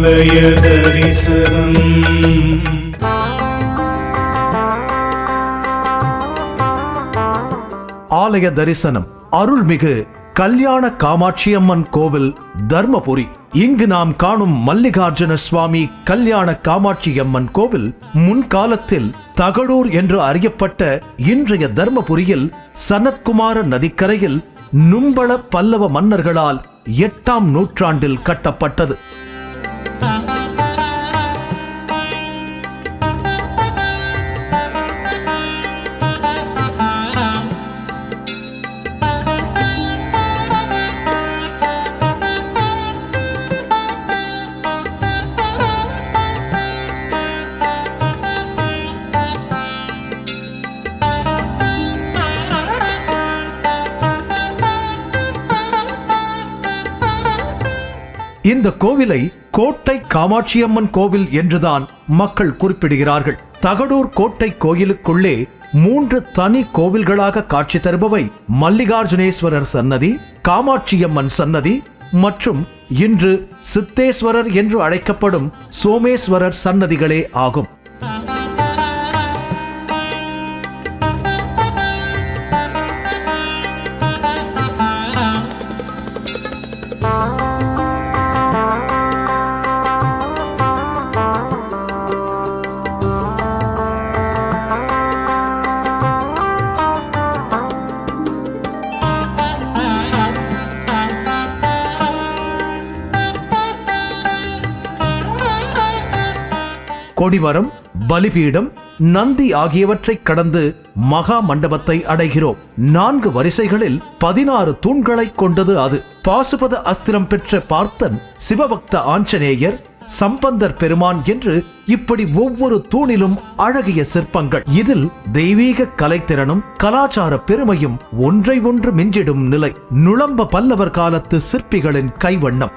ஆலய தரிசனம் ஆலய தரிசனம் அருள்மிகு கல்யாண காமாட்சியம்மன் கோவில் தர்மபுரி. இங்கு நாம் காணும் மல்லிகார்ஜுன சுவாமி கல்யாண காமாட்சியம்மன் கோவில் முன்காலத்தில் தகடூர் என்று அறியப்பட்ட இன்றைய தர்மபுரியில் சனத்குமார நதிக்கரையில் நும்பள பல்லவ மன்னர்களால் எட்டாம் நூற்றாண்டில் கட்டப்பட்டது. இந்த கோவிலை கோட்டை காமாட்சியம்மன் கோவில் என்றுதான் மக்கள் குறிப்பிடுகிறார்கள். தகடூர் கோட்டை கோயிலுக்குள்ளே மூன்று தனி கோவில்களாக காட்சி தருபவை மல்லிகார்ஜுனேஸ்வரர் சன்னதி காமாட்சியம்மன் சன்னதி மற்றும் இன்று சித்தேஸ்வரர் என்று அழைக்கப்படும் சோமேஸ்வரர் சன்னதிகளே ஆகும். கொடிமரம் பலிபீடம் நந்தி ஆகியவற்றை கடந்து மகா மண்டபத்தை அடைகிறோம். நான்கு வரிசைகளில் பதினாறு தூண்களை கொண்டது அது. பாசுபத அஸ்திரம் பெற்ற பார்த்தன் சிவபக்த ஆஞ்சநேயர் சம்பந்தர் பெருமான் என்று இப்படி ஒவ்வொரு தூணிலும் அழகிய சிற்பங்கள். இதில் தெய்வீக கலைத்திறனும் கலாச்சார பெருமையும் ஒன்றை ஒன்று மிஞ்சிடும் நிலை. நுளம்ப பல்லவர் காலத்து சிற்பிகளின் கைவண்ணம்.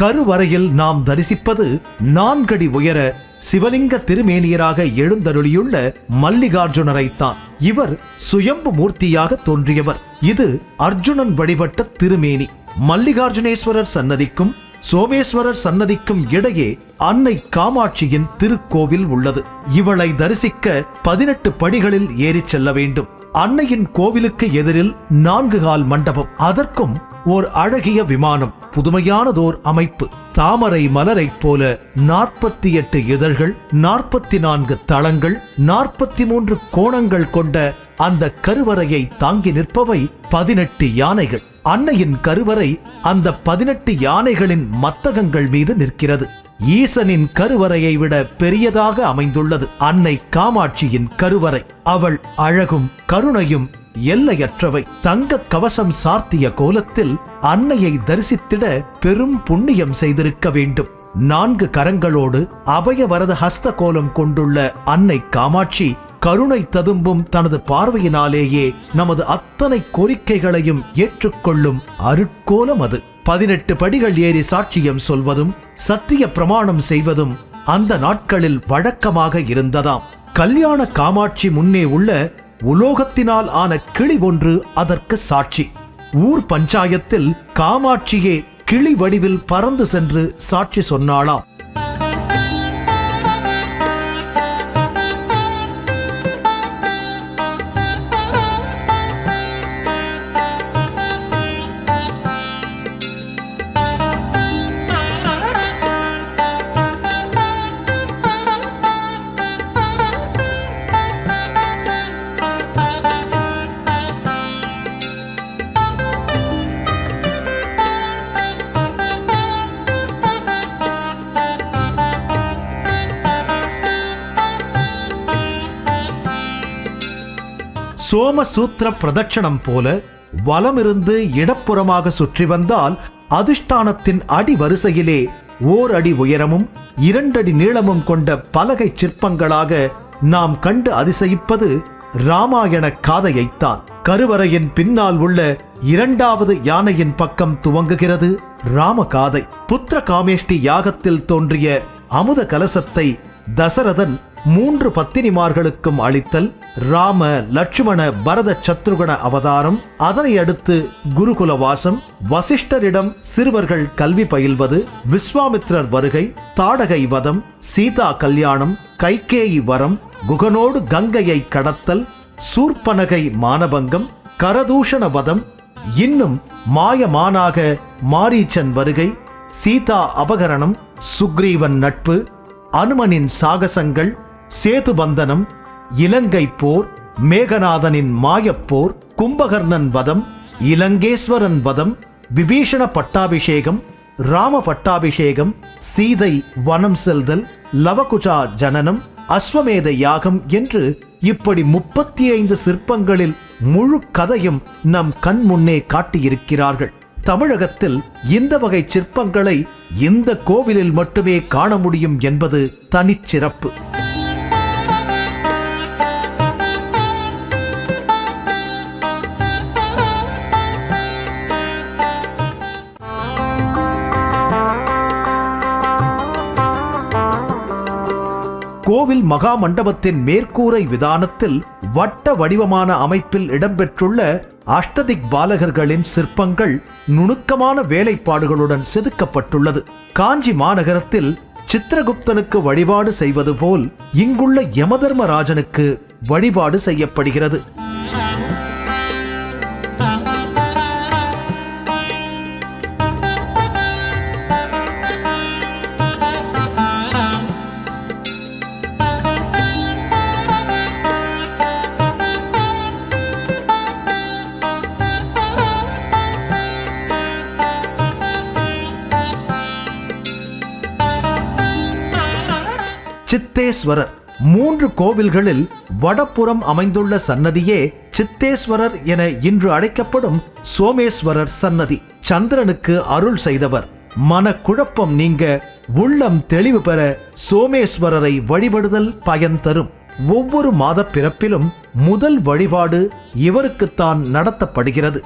கருவறையில் நாம் தரிசிப்பது நான்கடி உயர சிவலிங்க திருமேனியராக எழுந்தருளியுள்ள மல்லிகார்ஜுனரைத்தான். இவர் சுயம்பு மூர்த்தியாக தோன்றியவர். இது அர்ஜுனன் வழிபட்ட திருமேனி. மல்லிகார்ஜுனேஸ்வரர் சன்னதிக்கும் சோமேஸ்வரர் சன்னதிக்கும் இடையே அன்னை காமாட்சியின் திருக்கோவில் உள்ளது. இவளை தரிசிக்க பதினெட்டு படிகளில் ஏறிச் செல்ல வேண்டும். அன்னையின் கோவிலுக்கு எதிரில் நான்கு கால் மண்டபம். அதற்கும் ஓர் அழகிய விமானம் புதுமையானதோர் அமைப்பு. தாமரை மலரைப் போல நாற்பத்தி எட்டு இதழ்கள் நாற்பத்தி நான்கு தளங்கள் நாற்பத்தி மூன்று கோணங்கள் கொண்ட அந்த கருவறையை தாங்கி நிற்பவை பதினெட்டு யானைகள். அன்னையின் கருவறை அந்த பதினெட்டு யானைகளின் மத்தகங்கள் மீது நிற்கிறது. ஈசனின் கருவறையை விட பெரியதாக அமைந்துள்ளது அன்னை காமாட்சியின் கருவறை. அவள் அழகும் கருணையும் எல்லையற்றவை. தங்க கவசம் சார்த்திய கோலத்தில் அன்னையை தரிசித்திட பெரும் புண்ணியம் செய்திருக்க வேண்டும். நான்கு கரங்களோடு அபயவரத ஹஸ்த கோலம் கொண்டுள்ள அன்னை காமாட்சி கருணை ததும்பும் தனது பார்வையினாலேயே நமது அத்தனை கோரிக்கைகளையும் ஏற்றுக்கொள்ளும் அருட்கோலம் அது. பதினெட்டு படிகள் ஏறி சாட்சியம் சொல்வதும் சத்திய பிரமாணம் செய்வதும் அந்த நாட்களில் வழக்கமாக இருந்ததாம். கல்யாண காமாட்சி முன்னே உள்ள உலோகத்தினால் ஆன கிளி ஒன்று அதற்கு சாட்சி. ஊர் பஞ்சாயத்தில் காமாட்சியே கிளி வடிவில் பறந்து சென்று சாட்சி சொன்னாளாம். சோமசூத்திர பிரதட்சணம் போல வலமிருந்து இடப்புறமாக சுற்றி வந்தால் அதிஷ்டானத்தின் அடி வரிசையிலே ஓர் அடி உயரமும் இரண்டடி நீளமும் கொண்ட பலகை சிற்பங்களாக நாம் கண்டு அதிசயிப்பது ராமாயண காதையைத்தான். கருவறையின் பின்னால் உள்ள இரண்டாவது யானையின் பக்கம் துவங்குகிறது ராமகாதை. புத்திர காமேஷ்டி யாகத்தில் தோன்றிய அமுத கலசத்தை தசரதன் மூன்று பத்தினிமார்களுக்கும் அளித்தல் ராம லட்சுமண பரத சத்ருகண அவதாரம். அதனை அடுத்து குருகுலவாசம் வசிஷ்டரிடம் சிறுவர்கள் கல்வி பயில்வது விஸ்வாமித்ரர் வருகை தாடகை வதம் சீதா கல்யாணம் கைகேயி வரம் குகனோடு கங்கையை கடத்தல் சூர்பனகை மானபங்கம் கரதூஷண வதம் இன்னும் மாயமானாக மாரீச்சன் வருகை சீதா அபகரணம் சுக்ரீவன் நட்பு அனுமனின் சாகசங்கள் சேதுபந்தனம் இலங்கை போர் மேகநாதனின் மாயப்போர் கும்பகர்ணன் வதம் இலங்கேஸ்வரன் வதம் விபீஷண பட்டாபிஷேகம் ராம பட்டாபிஷேகம் சீதை வனம் செல்தல் லவகுஜா ஜனனம் அஸ்வமேத யாகம் என்று இப்படி முப்பத்தி ஐந்து சிற்பங்களில் முழு கதையும் நம் கண் முன்னே காட்டியிருக்கிறார்கள். தமிழகத்தில் இந்த வகை சிற்பங்களை இந்த கோவிலில் மட்டுமே காண முடியும் என்பது தனிச்சிறப்பு. கோவில் மகா மண்டபத்தின் மேற்கூரை விதானத்தில் வட்ட வடிவமான அமைப்பில் இடம்பெற்றுள்ள அஷ்டதிக் பாலகர்களின் சிற்பங்கள் நுணுக்கமான வேலைப்பாடுகளுடன் செதுக்கப்பட்டுள்ளது. காஞ்சி மாநகரத்தில் சித்திரகுப்தனுக்கு வழிபாடு செய்வது போல் இங்குள்ள யமதர்மராஜனுக்கு வழிபாடு செய்யப்படுகிறது. சித்தேஸ்வரர். மூன்று கோவில்களில் வடப்புறம் அமைந்துள்ள சன்னதியே சித்தேஸ்வரர் என இன்று அழைக்கப்படும் சோமேஸ்வரர் சன்னதி. சந்திரனுக்கு அருள் செய்தவர். மனக்குழப்பம் நீங்க உள்ளம் தெளிவு பெற சோமேஸ்வரரை வழிபடுதல் பயன் தரும். ஒவ்வொரு மாத பிறப்பிலும் முதல் வழிபாடு இவருக்குத்தான் நடத்தப்படுகிறது.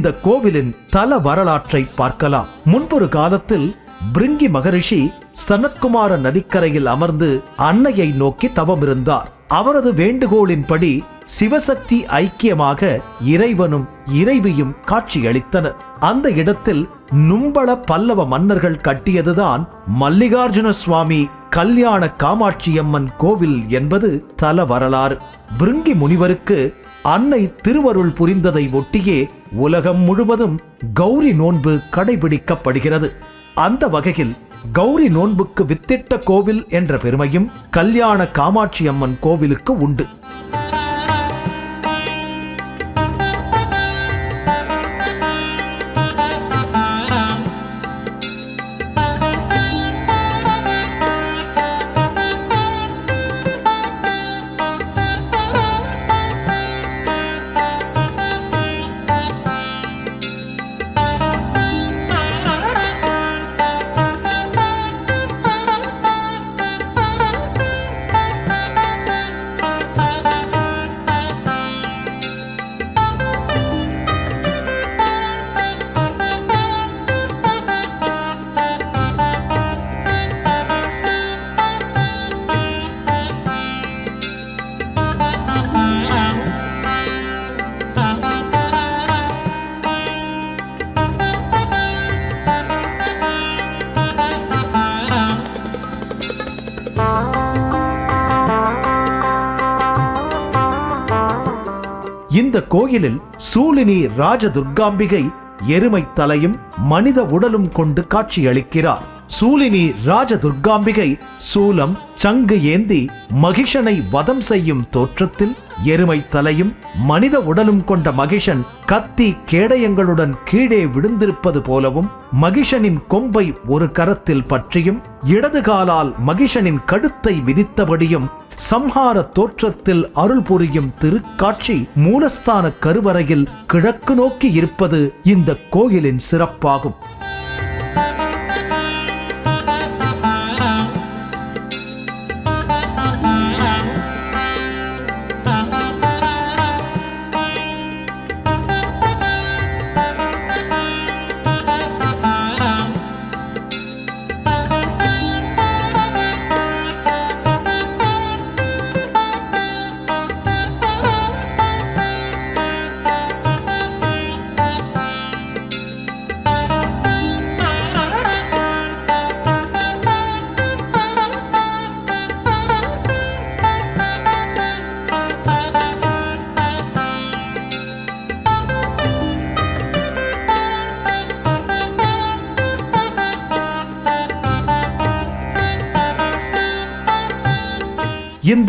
இந்த கோவிலின் தல வரலாற்றை பார்க்கலாம். முன்பொரு காலத்தில் பிரிங்கி மகரிஷி சனத்குமார நதிக்கரையில் அமர்ந்து அன்னையை நோக்கி தவமிருந்தார். அவரது வேண்டுகோளின்படி சிவசக்தி ஐக்கியமாக இறைவனும் இறைவியும் காட்சியளித்தனர். அந்த இடத்தில் நும்பள பல்லவ மன்னர்கள் கட்டியதுதான் மல்லிகார்ஜுன சுவாமி கல்யாண காமாட்சியம்மன் கோவில் என்பது தல வரலாறு. பிருங்கி முனிவருக்கு அன்னை திருவருள் புரிந்ததை ஒட்டியே உலகம் முழுவதும் கௌரி நோன்பு கடைபிடிக்கப்படுகிறது. அந்த வகையில் கௌரி நோன்புக்கு வித்திட்ட கோவில் என்ற பெருமையும் கல்யாண காமாட்சி அம்மன் கோவிலுக்கு உண்டு. கோயிலில் சூலினி ராஜதுர்காம்பிகை எருமை தலையும் மனித உடலும் கொண்டு காட்சியளிக்கிறார். சூலினி ராஜதுர்காம்பிகை சூலம் சங்கு ஏந்தி மகிஷனை வதம் செய்யும் தோற்றத்தில் எருமை தலையும் மனித உடலும் கொண்ட மகிஷன் கத்தி கேடயங்களுடன் கீழே விழுந்திருப்பது போலவும் மகிஷனின் கொம்பை ஒரு கரத்தில் பற்றியும் இடது காலால் மகிஷனின் கழுத்தை விதித்தபடியும் சம்ஹார தோற்றத்தில் அருள் புரியும் திருக்காட்சி மூலஸ்தான கருவறையில் கிழக்கு நோக்கி இருப்பது இந்த கோயிலின் சிறப்பாகும்.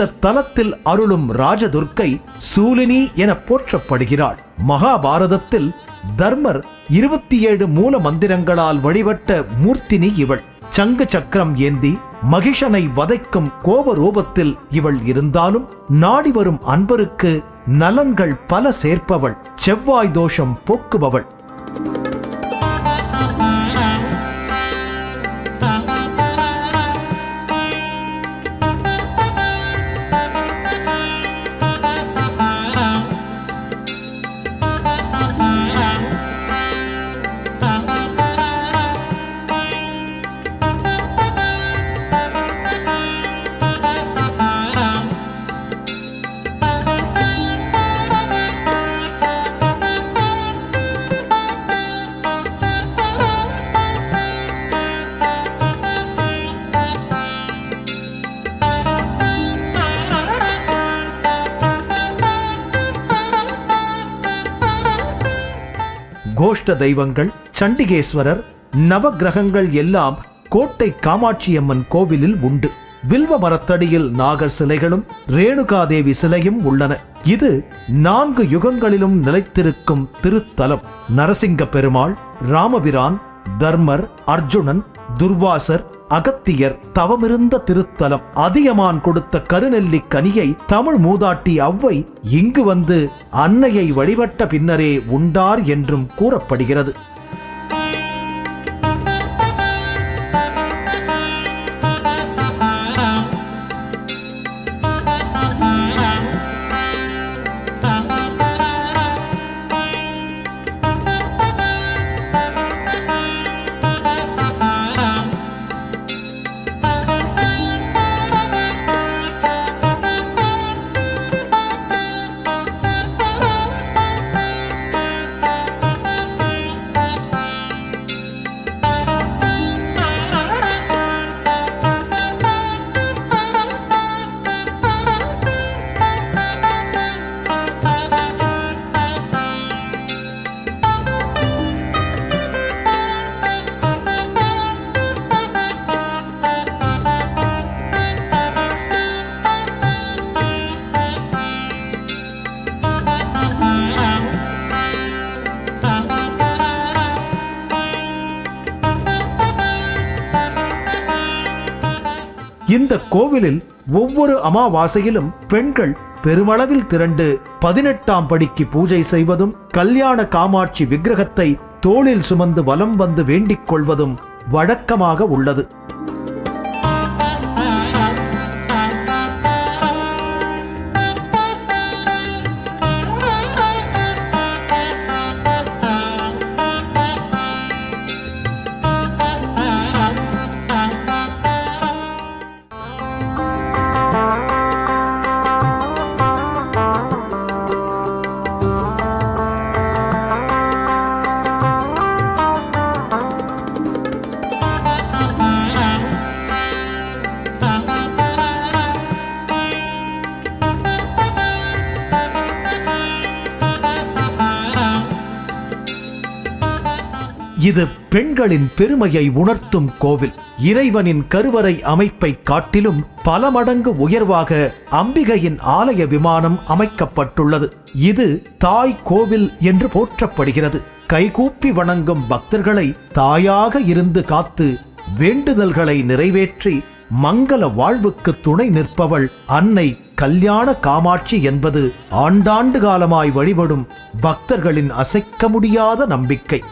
இந்த தலத்தில் அருளும் ராஜதுர்க்கை சூலினி என போற்றப்படுகிறாள். மகாபாரதத்தில் தர்மர் இருபத்தி ஏழு மூல மந்திரங்களால் வழிபட்ட மூர்த்தினி இவள். சங்கு சக்கரம் ஏந்தி மகிஷனை வதைக்கும் கோப ரூபத்தில் இவள் இருந்தாலும் நாடி வரும் அன்பருக்கு நலங்கள் பல சேர்ப்பவள். செவ்வாய் தோஷம் போக்குபவள். கோஷ்ட தெய்வங்கள் சண்டிகேஸ்வரர் நவகிரகங்கள் எல்லாம் கோட்டை காமாட்சியம்மன் கோவிலில் உண்டு. வில்வ மரத்தடியில் நாகர் சிலைகளும் ரேணுகாதேவி சிலையும் உள்ளன. இது நான்கு யுகங்களிலும் நிலைத்திருக்கும் திருத்தலம். நரசிங்க பெருமாள் ராமபிரான் தர்மர் அர்ஜுனன் துர்வாசர் அகத்தியர் தவமிருந்த திருத்தலம் அதியமான் கொடுத்த கருநெல்லி கனியை தமிழ் மூதாட்டி அவ்வை இங்கு வந்து அன்னையை வழிபட்ட பின்னரே உண்டார் என்றும் கூறப்படுகிறது. இந்த கோவிலில் ஒவ்வொரு அமாவாசையிலும் பெண்கள் பெருமளவில் திரண்டு பதினெட்டாம் படிக்கு பூஜை செய்வதும் கல்யாண காமாட்சி விக்கிரகத்தை தோளில் சுமந்து வலம் வந்து வேண்டிக் கொள்வதும் வழக்கமாக உள்ளது. பெண்களின் பெருமையை உணர்த்தும் கோவில். இறைவனின் கருவறை அமைப்பை காட்டிலும் பல மடங்கு உயர்வாக அம்பிகையின் ஆலய விமானம் அமைக்கப்பட்டுள்ளது. இது தாய் கோவில் என்று போற்றப்படுகிறது. கைகூப்பி வணங்கும் பக்தர்களை தாயாக இருந்து காத்து வேண்டுதல்களை நிறைவேற்றி மங்கள வாழ்வுக்கு துணை நிற்பவள் அன்னை கல்யாண காமாட்சி என்பது ஆண்டாண்டு காலமாய் வழிபடும் பக்தர்களின் அசைக்க முடியாத நம்பிக்கை.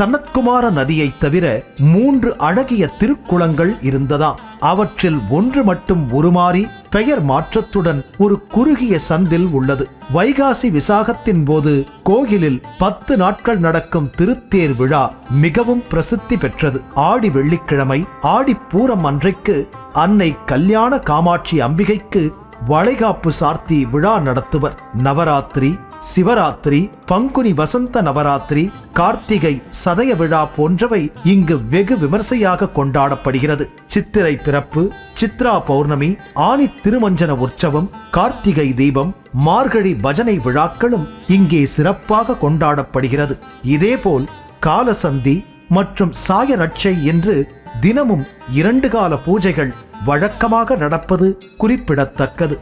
சனத்குமார நதியைத் தவிர மூன்று அழகிய திருக்குளங்கள் இருந்ததா? அவற்றில் ஒன்று மட்டும் உருமாறி பெயர் மாற்றத்துடன் ஒரு குறுகிய சந்தில் உள்ளது. வைகாசி விசாகத்தின் போது கோயிலில் பத்து நாட்கள் நடக்கும் திருத்தேர் விழா மிகவும் பிரசித்தி பெற்றது. ஆடி வெள்ளிக்கிழமை ஆடிப்பூரம் அன்றைக்கு அன்னை கல்யாண காமாட்சி அம்பிகைக்கு வளைகாப்பு சார்த்தி விழா நடத்துவர். நவராத்திரி சிவராத்திரி பங்குனி வசந்த நவராத்திரி கார்த்திகை சதய விழா போன்றவை இங்கு வெகு விமர்சையாக கொண்டாடப்படுகிறது. சித்திரை பிறப்பு சித்ரா பௌர்ணமி ஆனி திருமஞ்சன உற்சவம் கார்த்திகை தீபம் மார்கழி பஜனை விழாக்களும் இங்கே சிறப்பாக கொண்டாடப்படுகிறது. இதேபோல் காலசந்தி மற்றும் சாய ரட்சை என்று தினமும் இரண்டு கால பூஜைகள் வழக்கமாக நடப்பது குறிப்பிடத்தக்கது.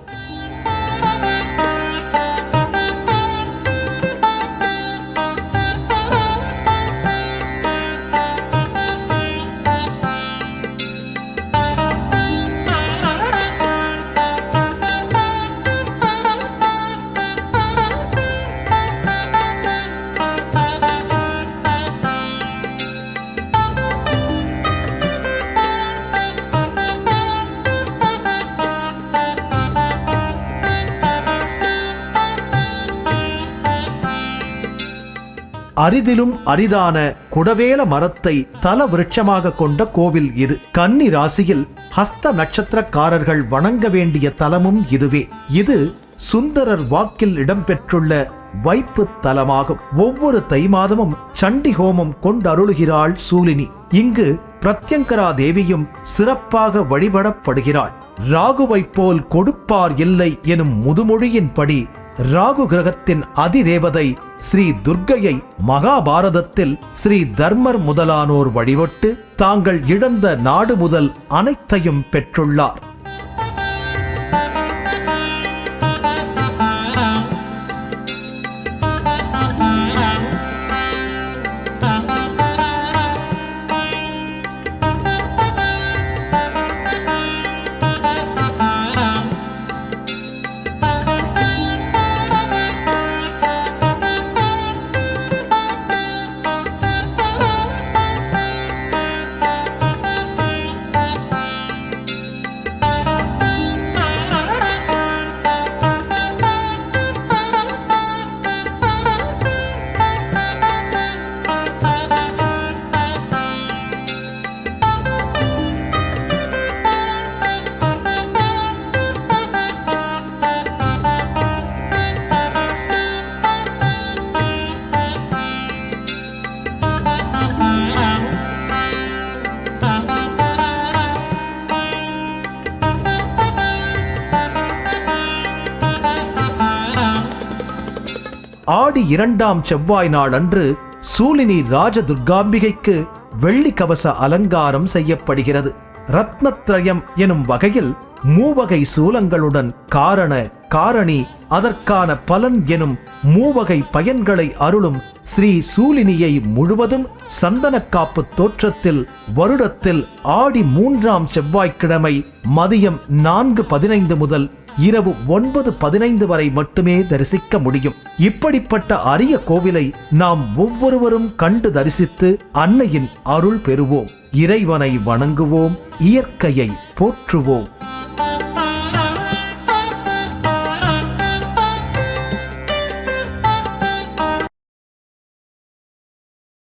அரிதிலும் அரிதான குடவேல மரத்தை தல விருட்சமாக கொண்ட கோவில் இது. கன்னி ராசியில் ஹஸ்த நட்சத்திரக்காரர்கள் வணங்க வேண்டிய தலமும் இதுவே. இது சுந்தரர் வாக்கில் இடம்பெற்றுள்ள வைப்பு தலமாகும். ஒவ்வொரு தை மாதமும் சண்டி ஹோமம் கொண்டருளுகிறாள் சூலினி. இங்கு பிரத்யங்கரா தேவியும் சிறப்பாக வழிபடப்படுகிறாள். ராகுவைப் போல் கொடுப்பார் இல்லை எனும் முதுமொழியின்படி ராகு கிரகத்தின் அதிதேவதை ஸ்ரீ துர்க்கையை மகாபாரதத்தில் ஸ்ரீ தர்மர் முதலானோர் வழிபட்டு தாங்கள் இழந்த நாடு முதல் அனைத்தையும் பெற்றுள்ளார். ஆடி இரண்டாம் செவ்வாய் நாள் அன்று சூலினி ராஜ துர்காம்பிகைக்கு வெள்ளி கவச அலங்காரம் செய்யப்படுகிறது. ரத்னத்ரயம் எனும் வகையில் மூவகை சூலங்களுடன் காரண காரணி அதற்கான பலன் எனும் மூவகை பயன்களை அருளும் ஸ்ரீ சூலினியை முழுவதும் சந்தனக்காப்பு தோற்றத்தில் வருடத்தில் ஆடி மூன்றாம் செவ்வாய்க்கிழமை மதியம் நான்கு பதினைந்து முதல் இரவு ஒன்பது பதினைந்து வரை மட்டுமே தரிசிக்க முடியும். இப்படிப்பட்ட அரிய கோவிலை நாம் ஒவ்வொருவரும் கண்டு தரிசித்து அன்னையின் அருள் பெறுவோம். இறைவனை வணங்குவோம். இயற்கையை போற்றுவோம்.